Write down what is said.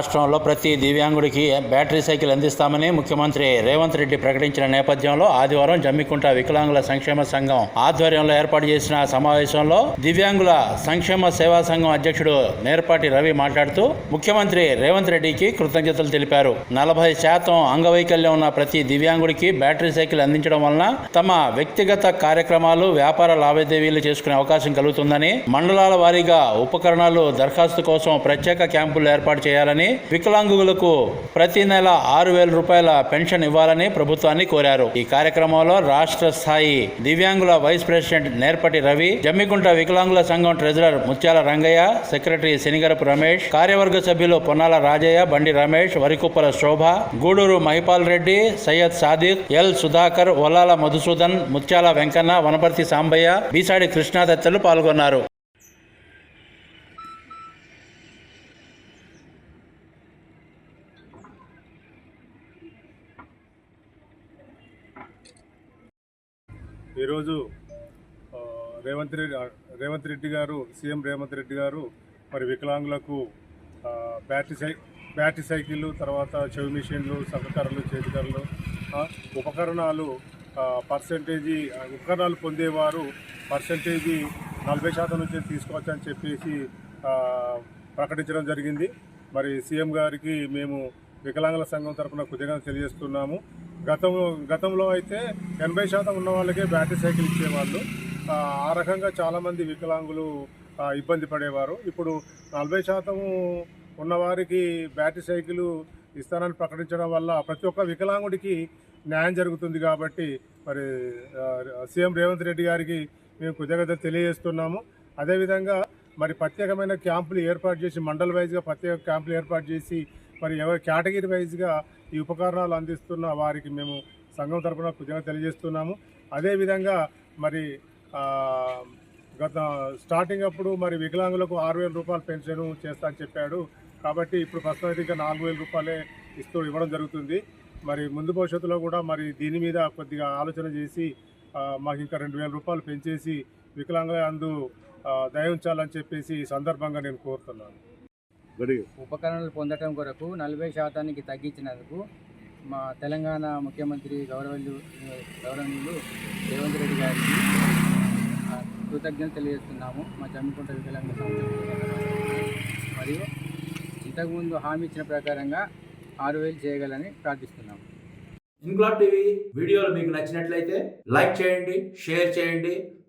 రాష్ట్రంలో ప్రతి దివ్యాంగుడికి battery cycle అందిస్తామని ముఖ్యమంత్రి రేవంత్ రెడ్డి ప్రకటించిన నేపథ్యంలో ఆదివారం జమ్మికుంట వికలాంగుల సంక్షేమ సంఘం ఆధ్వర్యంలో ఏర్పాటు చేసిన సమావేశంలో దివ్యాంగుల సంక్షేమ సేవా సంఘం అధ్యక్షుడు నేర్పాటి రవి మాట్లాడుతూ ముఖ్యమంత్రి రేవంత్ రెడ్డికి కృతజ్ఞతలు తెలిపారు. నలభై శాతం అంగవైకల్యం ఉన్న ప్రతి దివ్యాంగుడికి బ్యాటరీ సైకిల్ అందించడం వలన తమ వ్యక్తిగత కార్యక్రమాలు వ్యాపార లావాదేవీలు చేసుకునే అవకాశం కలుగుతుందని మండలాల వారీగా ఉపకరణాలు దరఖాస్తు కోసం ప్రత్యేక క్యాంపులు ఏర్పాటు చేయాలని వికలాంగులకు ప్రతి నెల ఆరు వేల రూపాయల పెన్షన్ ఇవ్వాలని ప్రభుత్వాన్ని కోరారు. ఈ కార్యక్రమంలో రాష్ట్ర స్థాయి దివ్యాంగుల వైస్ ప్రెసిడెంట్ నేర్పటి రవి జమ్మికుంట వికలాంగుల సంఘం ట్రెజరర్ ముత్యాల రంగయ్య సెక్రటరీ శనిగరపు రమేష్ కార్యవర్గ సభ్యులు పొన్నాల రాజయ్య బండి రమేష్ వరికుప్పల శోభ గూడూరు మహిపాల్ రెడ్డి సయ్యద్ సాదిక్ ఎల్ సుధాకర్ ఒల్లాల మధుసూదన్ ముత్యాల వెంకన్న వనపర్తి సాంబయ్య బీసాడి కృష్ణ తదితరులు పాల్గొన్నారు. ఈరోజు రేవంత్ రెడ్డి రేవంత్ రెడ్డి గారు సీఎం రేవంత్ రెడ్డి గారు మరి వికలాంగులకు బ్యాటరీ సై బ్యాటరీ సైకిళ్ళు తర్వాత చెవి మిషన్లు సహకరణలు చేతికరలు ఉపకరణాలు పర్సంటేజీ ఉపకరణాలు పొందేవారు పర్సంటేజీ నలభై శాతం నుంచి తీసుకోవచ్చని చెప్పేసి ప్రకటించడం జరిగింది. మరి సీఎం గారికి మేము వికలాంగుల సంఘం తరఫున కృతజ్ఞత తెలియజేస్తున్నాము. గతంలో గతంలో అయితే ఎనభై శాతం ఉన్న వాళ్ళకే బ్యాటరీ సైకిల్ ఇచ్చేవాళ్ళు. ఆ, రకంగా చాలామంది వికలాంగులు ఇబ్బంది పడేవారు. ఇప్పుడు నలభై శాతము ఉన్నవారికి బ్యాటరీ సైకిల్ ఇస్తానని ప్రకటించడం వల్ల ప్రతి ఒక్క వికలాంగుడికి న్యాయం జరుగుతుంది కాబట్టి మరి సీఎం రేవంత్ రెడ్డి గారికి మేము కృతజ్ఞతలు తెలియజేస్తున్నాము. అదేవిధంగా మరి ప్రత్యేకమైన క్యాంపులు ఏర్పాటు చేసి మండల్ వైజ్గా ప్రత్యేక క్యాంపులు ఏర్పాటు చేసి మరి ఎవరి కేటగిరీ వైజ్గా ఈ ఉపకరణాలు అందిస్తున్న వారికి మేము సంఘం తరపున కృతజ్ఞత తెలియజేస్తున్నాము. అదేవిధంగా మరి గత స్టార్టింగ్ అప్పుడు మరి వికలాంగులకు ఆరు వేల రూపాయలు పెన్షన్ చేస్తా అని చెప్పాడు. కాబట్టి ఇప్పుడు ప్రస్తుతం అయితే ఇంకా నాలుగు వేల రూపాయలే ఇస్తూ ఇవ్వడం జరుగుతుంది. మరి ముందు భవిష్యత్తులో కూడా మరి దీని మీద కొద్దిగా ఆలోచన చేసి మాకు ఇంకా రెండు వేల రూపాయలు పెంచేసి వికలాంగుల అందు దయ ఉంచాలని చెప్పేసి ఈ సందర్భంగా నేను కోరుతున్నాను. ఉపకరణలు పొందటం కొరకు నలభై శాతానికి తగ్గించినందుకు మా తెలంగాణ ముఖ్యమంత్రి గౌరవలు గౌరవనీయులు రేవంత్ రెడ్డి గారికి ఆ, కృతజ్ఞతలు తెలియజేస్తున్నాము. మా జమ్మికుంట వికలాంగ మరియు ఇంతకుముందు హామీ ఇచ్చిన ప్రకారంగా ఆరు వేలు చేయగలని ప్రార్థిస్తున్నాము. ఇంక్లాబ్ టీవీ వీడియోలు మీకు నచ్చినట్లయితే లైక్ చేయండి షేర్ చేయండి.